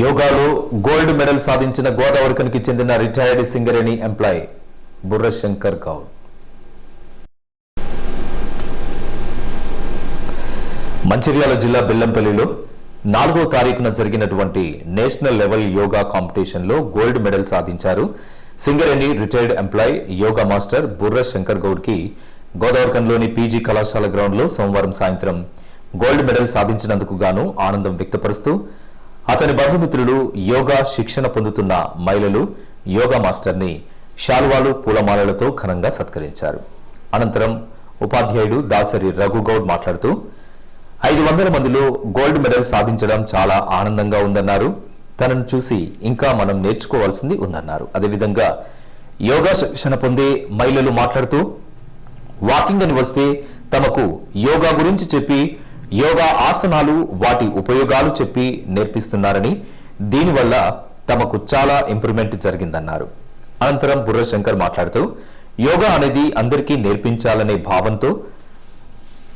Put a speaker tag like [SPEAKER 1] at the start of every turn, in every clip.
[SPEAKER 1] యోగాలో gold medal సాధించిన గోదావరికనికి చెందిన రిటైర్డ్ సింగరేణి ఎంప్లాయ్ బుర్ర శంకర్ గౌడ్. మంచిర్యాల జిల్లా బెల్లంపల్లిలో నాలుగో తారీఖున జరిగినటువంటి నేషనల్ లెవెల్ యోగా కాంపిటీషన్లో గోల్డ్ మెడల్ సాధించారు Singareni retired employee yoga master Burra Shankar గౌడ్కి గోదావరికంలోని PG కళాశాల గ్రౌండ్లో సోమవారం సాయంత్రం గోల్డ్ మెడల్ సాధించినందుకు గాను ఆనందం వ్యక్తపరుస్తూ అతని బంధుమిత్రులు యోగా శిక్షణ పొందుతున్న మహిళలు యోగా మాస్టర్ని షాల్వాలు పూలమాలలతో ఘనంగా సత్కరించారు. అనంతరం ఉపాధ్యాయుడు దాసరి రఘుగౌడ్ మాట్లాడుతూ ఐదు వందల మందిలో గోల్డ్ మెడల్ సాధించడం చాలా ఆనందంగా ఉందన్నారు. తనను చూసి ఇంకా మనం నేర్చుకోవాల్సింది ఉందన్నారు. అదేవిధంగా యోగా శిక్షణ పొందే మహిళలు మాట్లాడుతూ వాకింగ్ అని వస్తే తమకు యోగా గురించి చెప్పి యోగా ఆసనాలు వాటి ఉపయోగాలు చెప్పి నేర్పిస్తున్నారని దీనివల్ల తమకు చాలా ఇంప్రూవ్మెంట్ జరిగిందన్నారు. అనంతరం బుర్ర శంకర్ మాట్లాడుతూ యోగా అనేది అందరికీ నేర్పించాలనే భావంతో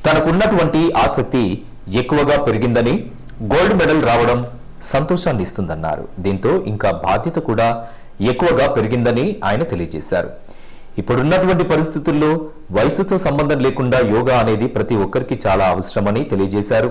[SPEAKER 1] తనకున్నటువంటి ఆసక్తి ఎక్కువగా పెరిగిందని గోల్డ్ మెడల్ రావడం సంతోషాన్ని ఇస్తుందన్నారు. దీంతో ఇంకా బాధ్యత కూడా ఎక్కువగా పెరిగిందని ఆయన తెలియజేశారు. ఇప్పుడున్నటువంటి పరిస్థితుల్లో వయసుతో సంబంధం లేకుండా యోగా అనేది ప్రతి ఒక్కరికి చాలా అవసరమని తెలియజేశారు.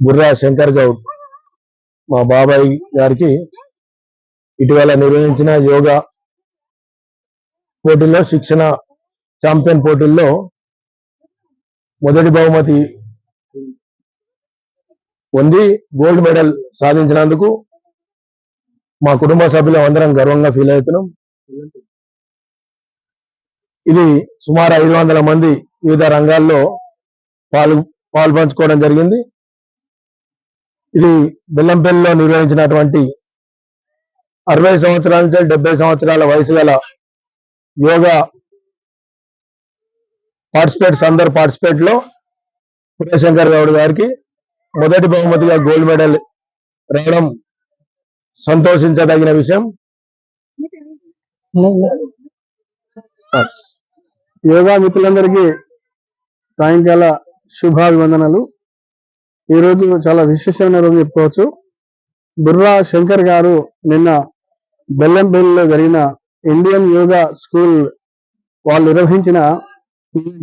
[SPEAKER 2] బుర్రా శంకర్ గౌడ్ మా బాబాయ్ గారికి ఇటీవల నిర్వహించిన యోగా పోటీల్లో శిక్షణ ఛాంపియన్ పోటీల్లో మొదటి బహుమతి పొంది గోల్డ్ మెడల్ సాధించినందుకు మా కుటుంబ సభ్యులు అందరం గర్వంగా ఫీల్ అవుతున్నాం. ఇది సుమారు ఐదు వందల మంది వివిధ రంగాల్లో పాలు పాలు పంచుకోవడం జరిగింది. ఇది బెల్లంపల్లిలో నిర్వహించినటువంటి అరవై సంవత్సరాల నుంచి డెబ్బై సంవత్సరాల వయసు గల యోగా పార్టిసిపేట్స్ అందరు పార్టిసిపేట్లో ఉదయశంకర్ గౌడ్ గారికి మొదటి బహుమతిగా గోల్డ్ మెడల్ రావడం సంతోషించదగిన విషయం? యోగా మిత్రులందరికీ సాయంకాల శుభాభివందనలు. ఈ రోజు చాలా విశేషమైన రోజు చెప్పుకోవచ్చు. బుర్రా శంకర్ గారు నిన్న బెల్లంపల్లిలో జరిగిన ఇండియన్ యోగా స్కూల్ వాళ్ళు నిర్వహించిన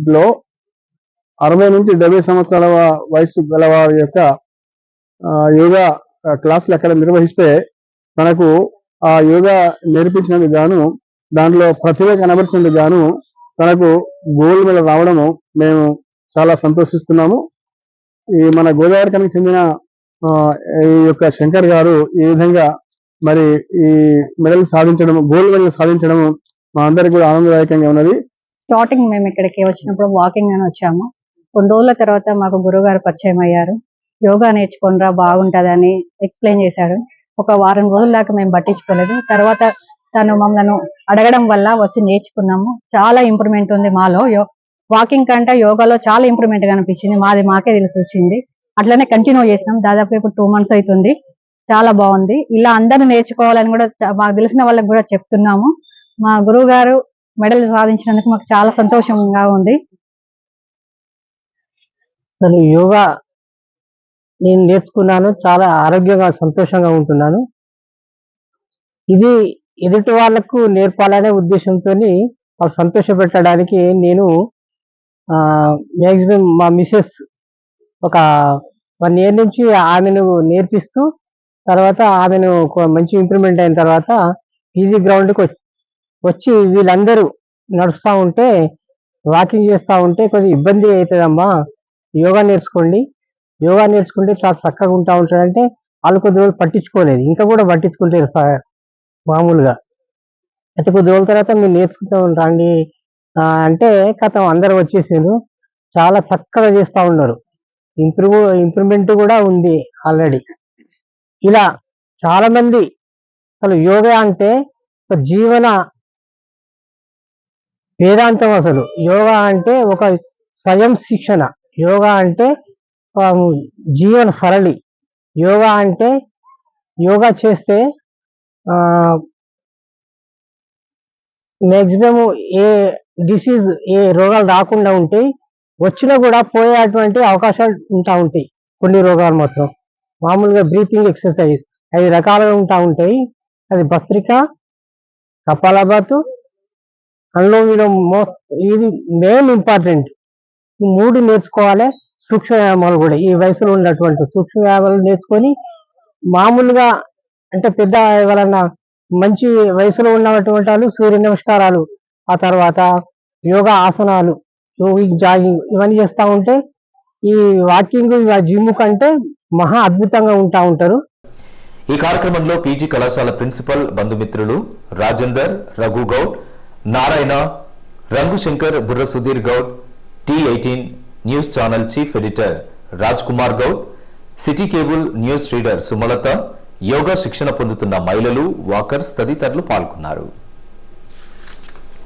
[SPEAKER 2] లో అరవై నుంచి డెబ్బై సంవత్సరాల వయసు గల వారి యొక్క యోగా క్లాసులు అక్కడ నిర్వహిస్తే మనకు ఆ యోగా నేర్పించినందుకు గాను దాంట్లో ప్రతిభ కనబరిచినందుకు గాను తనకు గోల్డ్ మెడల్ రావడము మేము చాలా సంతోషిస్తున్నాము. ఈ మన గోదావరి గోదావరికి చెందిన ఆ, ఈ యొక్క శంకర్ గారు ఈ విధంగా మరి ఈ మెడల్ సాధించడం గోల్డ్ మెడల్ సాధించడం మా అందరికి కూడా ఆనందదాయకంగా ఉన్నది.
[SPEAKER 3] స్టార్టింగ్ మేము ఇక్కడికి వచ్చినప్పుడు వాకింగ్ అని వచ్చాము. కొన్ని రోజుల తర్వాత మాకు గురువు గారు పరిచయం అయ్యారు. యోగా నేర్చుకోనరా బాగుంటుందని ఎక్స్ప్లెయిన్ చేశాడు. ఒక వారం రోజుల దాకా మేము పట్టించుకోలేదు. తర్వాత తను మమ్మల్ని అడగడం వల్ల వచ్చి నేర్చుకున్నాము. చాలా ఇంప్రూవ్మెంట్ ఉంది మాలో. యో- వాకింగ్ కంటే యోగాలో చాలా ఇంప్రూవ్మెంట్ కనిపించింది. మాది మాకే తెలిసి వచ్చింది. అట్లనే కంటిన్యూ చేసినాం దాదాపు ఇప్పుడు టూ మంత్స్ అవుతుంది. చాలా బాగుంది. ఇలా అందరూ నేర్చుకోవాలని కూడా మాకు తెలిసిన వాళ్ళకి కూడా చెప్తున్నాము. మా గురువు గారు మెడల్ సాధించినందుకు మాకు చాలా సంతోషంగా ఉంది.
[SPEAKER 4] అసలు యోగా నేను నేర్చుకున్నాను చాలా ఆరోగ్యంగా సంతోషంగా ఉంటున్నాను. ఇది ఎదుటి వాళ్ళకు నేర్పాలనే ఉద్దేశంతో వాళ్ళు సంతోష పెట్టడానికి నేను మ్యాక్సిమం మా మిసెస్ ఒక వన్ ఇయర్ నుంచి ఆమెను నేర్పిస్తూ తర్వాత ఆమెను మంచి ఇంప్రూవ్మెంట్ అయిన తర్వాత పీజీ గ్రౌండ్కి వచ్చి వీళ్ళందరూ నడుస్తూ ఉంటే వాకింగ్ చేస్తూ ఉంటే కొద్దిగా ఇబ్బంది అవుతుందమ్మా యోగా నేర్చుకోండి. యోగా నేర్చుకుంటే చాలా చక్కగా ఉంటా ఉంటాడంటే వాళ్ళు కొద్ది రోజులు పట్టించుకోలేదు. ఇంకా కూడా పట్టించుకుంటారు సార్ మామూలుగా. అయితే కొద్ది రోజుల తర్వాత మీరు నేర్చుకుంటాం రండి. అంటే కథ అందరూ వచ్చేసారు చాలా చక్కగా చేస్తూ ఉన్నారు. ఇంప్రూవ్ ఇంప్రూవ్మెంట్ కూడా ఉంది ఆల్రెడీ. ఇలా చాలా మంది అసలు యోగా అంటే ఒక జీవన వేదాంతం అసలు. యోగా అంటే ఒక స్వయం శిక్షణ. యోగా అంటే జీవన సరళి. యోగా అంటే యోగా చేస్తే మ్యాక్సిమం ఏ డిసీజ్ ఏ రోగాలు రాకుండా ఉంటాయి. వచ్చినా కూడా పోయేటువంటి అవకాశాలు ఉంటా ఉంటాయి. కొన్ని రోగాలు మాత్రం. మామూలుగా బ్రీతింగ్ ఎక్సర్సైజ్ ఐదు రకాలుగా ఉంటా ఉంటాయి. అది భస్త్రిక కపాలబాతు అనులోమిలో వీళ్ళు మో ఇది మెయిన్ ఇంపార్టెంట్ ఈ మూడు నేర్చుకోవాలి. సూక్ష్మ వ్యాయామాలు కూడా ఈ వయసులో ఉన్నటువంటి సూక్ష్మ వ్యాయామాలు నేర్చుకొని మామూలుగా అంటే పెద్ద ఎవరన్నా మంచి వయసులో ఉన్నటువంటి వాళ్ళు సూర్య నమస్కారాలు ఆ తర్వాత యోగా ఆసనాలు యోగి జాగింగ్ ఇవన్నీ చేస్తూ ఉంటే ఈ వాకింగ్ జిమ్ కంటే మహా అద్భుతంగా ఉంటా ఉంటారు.
[SPEAKER 1] ఈ కార్యక్రమంలో పీజీ కళాశాల ప్రిన్సిపల్ బంధుమిత్రులు Rajender Raghu Goud Narayana Rangu Shankar Burra Sudheer Goud T eighteen news channel chief editor Raj Kumar Goud city cable news reader Sumalatha yoga శిక్షణ పొందుతున్న మహిళలు వాకర్స్ తదితరులు పాల్గొన్నారు.